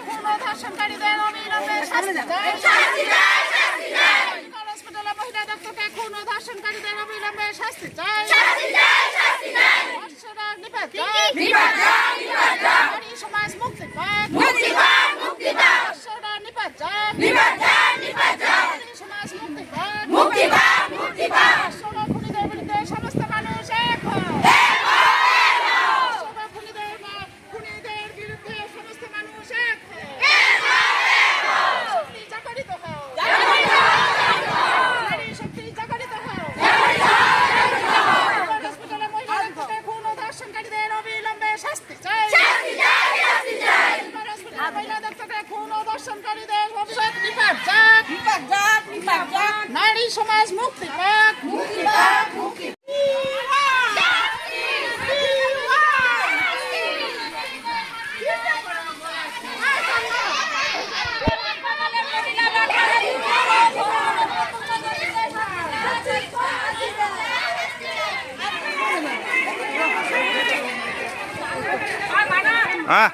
খুন ও ধর্ষণকারীদের অবিলম্বে শাস্তি মেডিকেল হসপিটালে মহিলা দত্তকে খুন ও ধর্ষণকারীদের অবিলম্বে শাস্তি চাই ধর্ষণের নিপাত চাই নারী সমাজ মুক্তি ধর্ষণের নিপাত চাই নারী সমাজ মুক্তি পাক ধর্ষণ ও খুনিদের বিরুদ্ধে সমস্ত মানুষ এক হও। ধর্ষণ ও খুনিদের বা- খুনিদের বিরুদ্ধে সমস্ত মানুষ এক হও। শক্তি জাগরিত হও। নারী শক্তি জাগরিত হও। হসপিটালে মহিলা ডাক্তারকে খুন ও ধর্ষণকারীদের অবিলম্বে শাস্তি চাই হসপিটালে মহিলা ডাক্তারকে খুন ও ধর্ষণকারীদের অভিযোগ নিপাত যাক। নারী সমাজ মুক্তি পাক। হ্যাঁ